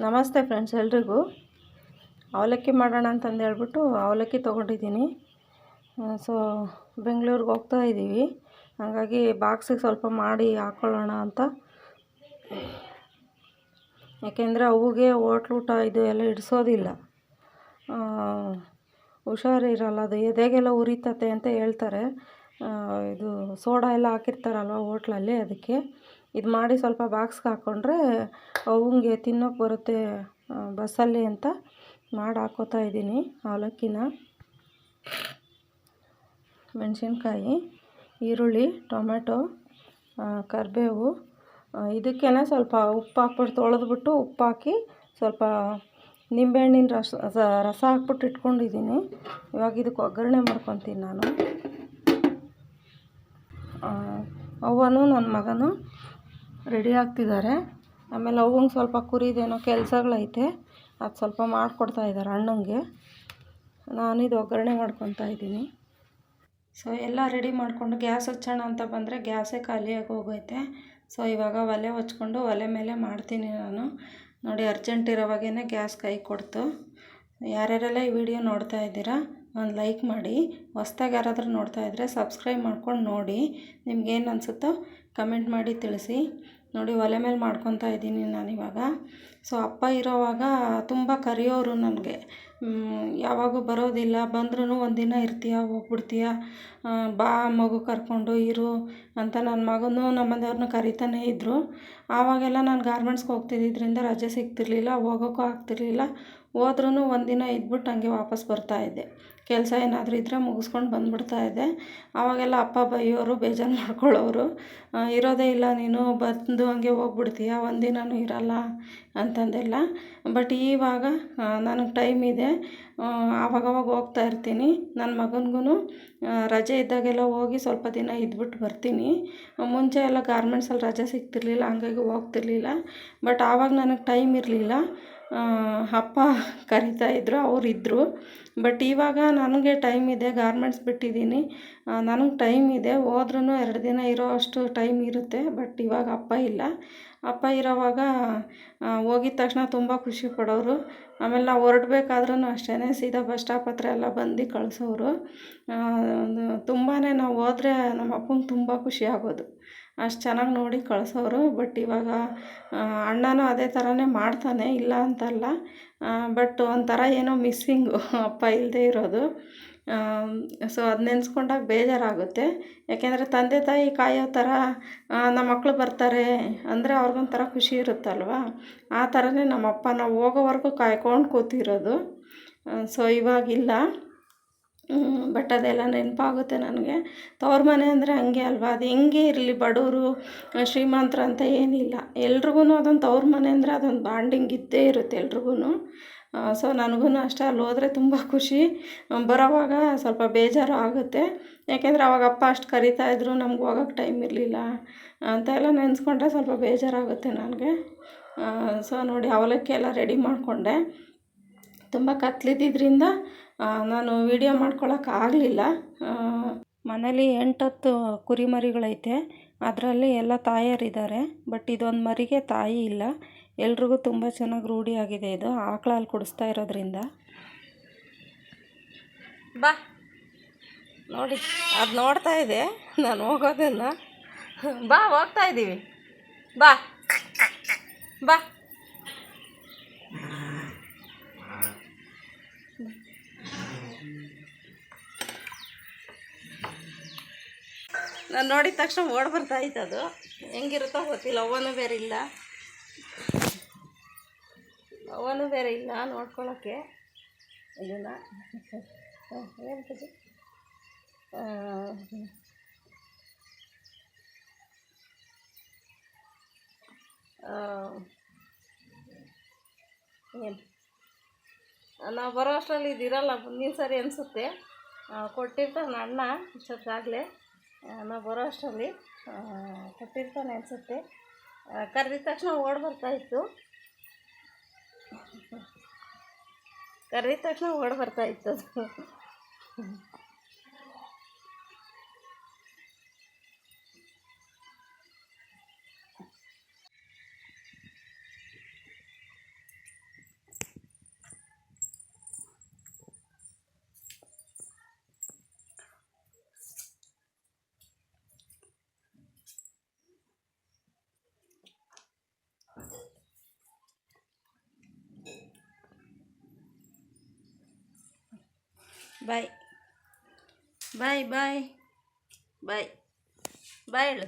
ನಮಸ್ತೆ ಫ್ರೆಂಡ್ಸ್ ಎಲ್ರಿಗೂ. ಅವಲಕ್ಕಿ ಮಾಡೋಣ ಅಂತಂದು ಹೇಳ್ಬಿಟ್ಟು ಅವಲಕ್ಕಿ ತೊಗೊಂಡಿದ್ದೀನಿ. ಸೊ, ಬೆಂಗಳೂರಿಗೆ ಹೋಗ್ತಾ ಇದ್ದೀವಿ. ಹಾಗಾಗಿ ಬಾಕ್ಸಿಗೆ ಸ್ವಲ್ಪ ಮಾಡಿ ಹಾಕ್ಕೊಳ್ಳೋಣ ಅಂತ. ಯಾಕೆಂದರೆ ಅವುಗೆ ಹೋಟ್ಲೂಟ ಇದು ಎಲ್ಲ ಇಡಿಸೋದಿಲ್ಲ. ಹುಷಾರಿರಲ್ಲ, ಅದು ಎದೆಗೆಲ್ಲ ಉರಿತತೆ ಅಂತ ಹೇಳ್ತಾರೆ. ಇದು ಸೋಡಾ ಎಲ್ಲ ಹಾಕಿರ್ತಾರಲ್ವ ಓಟ್ಲಲ್ಲಿ ಅದಕ್ಕೆ. ಇದು ಮಾಡಿ ಸ್ವಲ್ಪ ಬಾಕ್ಸ್ಗೆ ಹಾಕ್ಕೊಂಡ್ರೆ ಅವಂಗೆ ತಿನ್ನೋಕೆ ಬರುತ್ತೆ ಬಸ್ಸಲ್ಲಿ ಅಂತ ಮಾಡಿ ಹಾಕೋತಾ ಇದ್ದೀನಿ ಅವಲಕ್ಕಿನ. ಮೆಣಸಿನ್ಕಾಯಿ, ಈರುಳ್ಳಿ, ಟೊಮೆಟೊ ಕರಿಬೇವು ಇದಕ್ಕೇ ಸ್ವಲ್ಪ ಉಪ್ಪು ಹಾಕ್ಬಿಟ್ಟು ತೊಳೆದ್ಬಿಟ್ಟು ಉಪ್ಪು ಹಾಕಿ ಸ್ವಲ್ಪ ನಿಂಬೆಹಣ್ಣಿನ ರಸ ರಸ ಹಾಕ್ಬಿಟ್ಟು ಇಟ್ಕೊಂಡಿದ್ದೀನಿ. ಇವಾಗ ಇದಕ್ಕೆ ಒಗ್ಗರಣೆ ಮಾಡ್ಕೊತೀನಿ ನಾನು. ಅವ್ವನು ನನ್ನ ಮಗನು ರೆಡಿ ಆಗ್ತಿದ್ದಾರೆ. ಆಮೇಲೆ ಅವಂಗೆ ಸ್ವಲ್ಪ ಕುರಿದೇನೋ ಕೆಲಸಗಳೈತೆ. ಅದು ಸ್ವಲ್ಪ ಮಾಡಿಕೊಡ್ತಾ ಇದ್ದಾರೆ ಅಣ್ಣಂಗೆ. ಇದು ಒಗ್ಗರಣೆ ಮಾಡ್ಕೊತಾ ಇದ್ದೀನಿ. ಸೊ ಎಲ್ಲ ರೆಡಿ ಮಾಡಿಕೊಂಡು ಗ್ಯಾಸ್ ಹಚ್ಚೋಣ ಅಂತ ಬಂದರೆ ಗ್ಯಾಸೇ ಖಾಲಿಯಾಗಿ ಹೋಗೈತೆ. ಸೊ ಇವಾಗ ಒಲೆ ಹಚ್ಕೊಂಡು ಒಲೆ ಮೇಲೆ ಮಾಡ್ತೀನಿ ನಾನು. ನೋಡಿ ಅರ್ಜೆಂಟ್ ಇರೋವಾಗೇ ಗ್ಯಾಸ್ ಕೈ ಕೊಡ್ತು. ಯಾರ್ಯಾರೆಲ್ಲ ಈ ವಿಡಿಯೋ ನೋಡ್ತಾ ಇದ್ದೀರಾ, ಒಂದು ಲೈಕ್ ಮಾಡಿ. ಹೊಸ್ದಾಗಿ ಯಾರಾದರೂ ನೋಡ್ತಾ ಇದ್ದರೆ ಸಬ್ಸ್ಕ್ರೈಬ್ ಮಾಡ್ಕೊಂಡು ನೋಡಿ. ನಿಮ್ಗೇನು ಅನಿಸುತ್ತೋ ಕಮೆಂಟ್ ಮಾಡಿ ತಿಳಿಸಿ. ನೋಡಿ, ಒಲೆ ಮೇಲೆ ಮಾಡ್ಕೊತಾ ಇದ್ದೀನಿ ನಾನಿವಾಗ ಸೊ, ಅಪ್ಪ ಇರೋವಾಗ ತುಂಬ ಕರೆಯೋರು ನನಗೆ. ಯಾವಾಗೂ ಬರೋದಿಲ್ಲ. ಬಂದ್ರೂ ಒಂದಿನ ಇರ್ತೀಯ, ಹೋಗ್ಬಿಡ್ತೀಯ? ಬಾ, ಮಗು ಕರ್ಕೊಂಡು ಇರು ಅಂತ ನನ್ನ ಮಗನೂ ನಮ್ಮ ಮನೆಯವ್ರನ್ನ ಕರಿತಾನೇ ಇದ್ದರು ಆವಾಗೆಲ್ಲ ನಾನು ಗಾರ್ಮೆಂಟ್ಸ್ಗೆ ಹೋಗ್ತಿದ್ದಿದ್ದರಿಂದ ರಜೆ ಸಿಗ್ತಿರ್ಲಿಲ್ಲ, ಹೋಗೋಕ್ಕೂ ಆಗ್ತಿರ್ಲಿಲ್ಲ. ಹೋದ್ರೂ ಒಂದಿನ ಇದ್ಬಿಟ್ಟು ಹಂಗೆ ವಾಪಸ್ ಬರ್ತಾಯಿದ್ದೆ ಕೆಲಸ ಏನಾದರೂ ಇದ್ದರೆ ಮುಗಿಸ್ಕೊಂಡು ಬಂದುಬಿಡ್ತಾ ಇದ್ದೆ. ಆವಾಗೆಲ್ಲ ಅಪ್ಪ ಬೈಯೋರು ಬೇಜಾರು ಮಾಡ್ಕೊಳ್ಳೋರು. ಇರೋದೇ ಇಲ್ಲ, ನೀನು ಬಂದು ಹಂಗೆ ಹೋಗ್ಬಿಡ್ತೀಯ? ಒಂದಿನೂ ಇರಲ್ಲ ಅಂತಂದೆಲ್ಲ. ಬಟ್ ಇವಾಗ ನನಗೆ ಟೈಮ್ ಇದೆ. ಆವಾಗವಾಗ ಹೋಗ್ತಾ ಇರ್ತೀನಿ. ನನ್ನ ಮಗನಿಗೂ ರಜೆ ಇದ್ದಾಗೆಲ್ಲ ಹೋಗಿ ಸ್ವಲ್ಪ ದಿನ ಇದ್ಬಿಟ್ಟು ಬರ್ತೀನಿ. ಮುಂಚೆ ಎಲ್ಲ ಗಾರ್ಮೆಂಟ್ಸಲ್ಲಿ ರಜೆ ಸಿಗ್ತಿರ್ಲಿಲ್ಲ, ಹಂಗಾಗಿ ಹೋಗ್ತಿರ್ಲಿಲ್ಲ. ಬಟ್ ಆವಾಗ ನನಗೆ ಟೈಮ್ ಇರಲಿಲ್ಲ. ಅಪ್ಪ ಕರೀತಾ ಇದ್ದರು ಅವ್ರು ಅವರಿದ್ದರು ಬಟ್ ಇವಾಗ ನನಗೆ ಟೈಮ್ ಇದೆ ಗಾರ್ಮೆಂಟ್ಸ್ ಬಿಟ್ಟಿದ್ದೀನಿ. ನನಗೆ ಟೈಮ್ ಇದೆ ಹೋದ್ರೂ ಎರಡು ದಿನ ಇರೋ ಅಷ್ಟು ಟೈಮ್ ಇರುತ್ತೆ ಬಟ್ ಇವಾಗ ಅಪ್ಪ ಇಲ್ಲ. ಅಪ್ಪ ಇರೋವಾಗ ಹೋಗಿದ ತಕ್ಷಣ ತುಂಬ ಖುಷಿ ಪಡೋರು. ಆಮೇಲೆ ನಾವು ಹೊರಡ್ಬೇಕಾದ್ರೂ ಅಷ್ಟೇ ಸೀದಾ ಬಸ್ ಸ್ಟಾಪ್ ಹತ್ರ ಎಲ್ಲ ಬಂದು ಕಳಿಸೋರು. ತುಂಬಾ ನಾವು ಹೋದ್ರೆ ನಮ್ಮ ಅಪ್ಪಂಗೆ ತುಂಬ ಖುಷಿ ಆಗೋದು. ಅಷ್ಟು ಚೆನ್ನಾಗಿ ನೋಡಿ ಕಳಿಸೋರು ಬಟ್ ಇವಾಗ ಅಣ್ಣನೂ ಅದೇ ಥರನೇ ಮಾಡ್ತಾನೆ, ಇಲ್ಲ ಅಂತಲ್ಲ. ಬಟ್ ಒಂಥರ ಏನೋ ಮಿಸ್ಸಿಂಗು ಅಪ್ಪ ಇಲ್ಲದೇ ಇರೋದು. ಸೊ ಅದು ನೆನೆಸ್ಕೊಂಡಾಗ ಬೇಜಾರಾಗುತ್ತೆ. ಯಾಕೆಂದರೆ ತಂದೆ ತಾಯಿ ಕಾಯೋ ಥರ ನಮ್ಮ ಮಕ್ಕಳು ಬರ್ತಾರೆ, ಅಂದರೆ ಅವ್ರಿಗೊಂಥರ ಖುಷಿ ಇರುತ್ತಲ್ವ? ಆ ಥರನೇ ನಮ್ಮಪ್ಪ ನಾವು ಹೋಗೋವರೆಗೂ ಕಾಯ್ಕೊಂಡು ಕೂತಿರೋದು. ಸೊ ಇವಾಗಿಲ್ಲ ಬಟ್ ಅದೆಲ್ಲ ನೆನಪಾಗುತ್ತೆ ನನಗೆ. ತವ್ರ ಮನೆ ಅಂದರೆ ಹಂಗೆ ಅಲ್ವಾ? ಅದು ಹೆಂಗೆ ಇರಲಿ ಬಡವರು ಶ್ರೀಮಂತರು ಅಂತ ಏನಿಲ್ಲ. ಎಲ್ರಿಗೂ ಅದೊಂದು ತವ್ರ ಮನೆ ಅಂದರೆ ಅದೊಂದು ಬಾಂಡಿಂಗ್ ಇದ್ದೇ ಇರುತ್ತೆ ಎಲ್ರಿಗೂ ಸೊ ನನಗೂ ಅಷ್ಟೇ, ಅಲ್ಲಿ ಹೋದರೆ ತುಂಬ ಖುಷಿ. ಬರೋವಾಗ ಸ್ವಲ್ಪ ಬೇಜಾರು ಆಗುತ್ತೆ. ಯಾಕೆಂದರೆ ಅವಾಗ ಅಪ್ಪ ಅಷ್ಟು ಕರಿತಾಯಿದ್ರು ನಮ್ಗೆ ಹೋಗೋಕ್ಕೆ ಟೈಮ್ ಇರಲಿಲ್ಲ. ಅಂತ ಎಲ್ಲ ನೆನೆಸ್ಕೊಂಡ್ರೆ ಸ್ವಲ್ಪ ಬೇಜಾರಾಗುತ್ತೆ ನನಗೆ. ಸೊ ನೋಡಿ, ಅವಲಕ್ಕಿ ಎಲ್ಲ ರೆಡಿ ಮಾಡಿಕೊಂಡೆ. ತುಂಬ ಕತ್ಲಿದ್ದಿದ್ದರಿಂದ ನಾನು ವೀಡಿಯೋ ಮಾಡ್ಕೊಳಕ್ಕೆ ಆಗಲಿಲ್ಲ. ಮನೇಲಿ ಎಂಟತ್ತು ಕುರಿಮರಿಗಳೈತೆ. ಅದರಲ್ಲಿ ಎಲ್ಲ ತಾಯರಿದ್ದಾರೆ. ಬಟ್ ಇದೊಂದು ಮರಿಗೆ ತಾಯಿ ಇಲ್ಲ. ಎಲ್ರಿಗೂ ತುಂಬ ಚೆನ್ನಾಗಿ ರೂಢಿಯಾಗಿದೆ ಇದು. ಆಕಳ ಕುಡಿಸ್ತಾ ಇರೋದ್ರಿಂದ. ಬಾ. ನೋಡಿ, ಅದು ನೋಡ್ತಾ ಇದೆ. ನಾನು ಹೋಗೋದನ್ನ. ಬಾ, ಹೋಗ್ತಾ ಇದ್ದೀವಿ ಬಾ. ಬಾ. ನಾನು ನೋಡಿದ ತಕ್ಷಣ ಓಡ್ ಬರ್ತಾ ಇತ್ತು ಅದು. ಹೆಂಗಿರುತ್ತೋ ಗೊತ್ತಿಲ್ಲ ಅವನು ಬೇರೆ ಇಲ್ಲ. ಅವನು ಬೇರೆ ಇಲ್ಲ ನೋಡ್ಕೊಳ್ಳೋಕ್ಕೆ ಇದನ್ನು ಏನು ಏನು? ನಾವು ಬರೋ ಅಷ್ಟರಲ್ಲಿ ಇದಿರಲ್ಲ ಮುಂದಿನ ಸರಿ ಅನಿಸುತ್ತೆ. ಕೊಟ್ಟಿರ್ತಾರೆ ನನ್ನ ಇಷ್ಟೊತ್ತಾಗಲೇ. ನಾವು ಬರೋ ಅಷ್ಟರಲ್ಲಿ ಕೊಟ್ಟಿರ್ತಾನೆ ಅನಿಸುತ್ತೆ ಕರೆದಿದ ತಕ್ಷಣ ಓಡಿ ಬರ್ತಾಯಿತ್ತು ಕರೆದಿದ ತಕ್ಷಣ ಓಡಿ ಬರ್ತಾಯಿತ್ತು ಅದು ಬಾಯ್ ಬಾಯ್ ಬಾಯ್ ಬಾಯ್ ಬಾಯ್ ಹೇಳು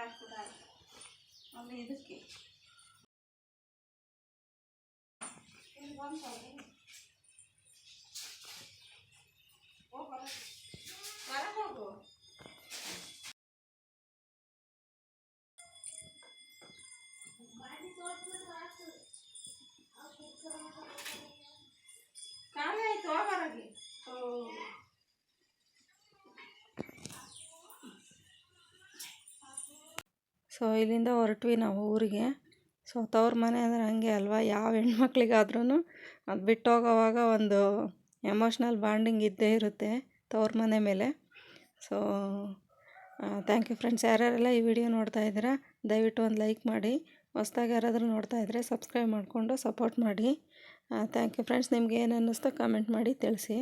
ಸಾಕು ಬಾಯ್ ಆಮೇಲೆ ಇದಕ್ಕೆ ಇಲ್ಲಿ ಬಂದು ಹೋಗು ಹೊರಗೆ ಸೊ ಇಲ್ಲಿಂದ ಹೊರಟ್ವಿ ನಾವು ಊರಿಗೆ. ಸೊ ತವ್ರ ಮನೆ ಅಂದರೆ ಹಂಗೆ ಅಲ್ವಾ? ಯಾವ ಹೆಣ್ಮಕ್ಳಿಗಾದ್ರೂ ಅದು ಬಿಟ್ಟು ಹೋಗೋವಾಗ ಒಂದು ಎಮೋಷ್ನಲ್ ಬಾಂಡಿಂಗ್ ಇದ್ದೇ ಇರುತ್ತೆ ತವ್ರ ಮನೆ ಮೇಲೆ. ಸೊ ಥ್ಯಾಂಕ್ ಯು ಫ್ರೆಂಡ್ಸ್ ಯಾರ್ಯಾರೆಲ್ಲ ಈ ವಿಡಿಯೋ ನೋಡ್ತಾ ಇದ್ದೀರಾ, ದಯವಿಟ್ಟು ಒಂದು ಲೈಕ್ ಮಾಡಿ. ಹೊಸ್ದಾಗಿ ಯಾರಾದರೂ ನೋಡ್ತಾ ಇದ್ದರೆ ಸಬ್ಸ್ಕ್ರೈಬ್ ಮಾಡಿಕೊಂಡು ಸಪೋರ್ಟ್ ಮಾಡಿ. ಥ್ಯಾಂಕ್ ಯು ಫ್ರೆಂಡ್ಸ್ ನಿಮ್ಗೆ ಏನು ಅನ್ನಿಸ್ತೋ ಕಮೆಂಟ್ ಮಾಡಿ ತಿಳಿಸಿ.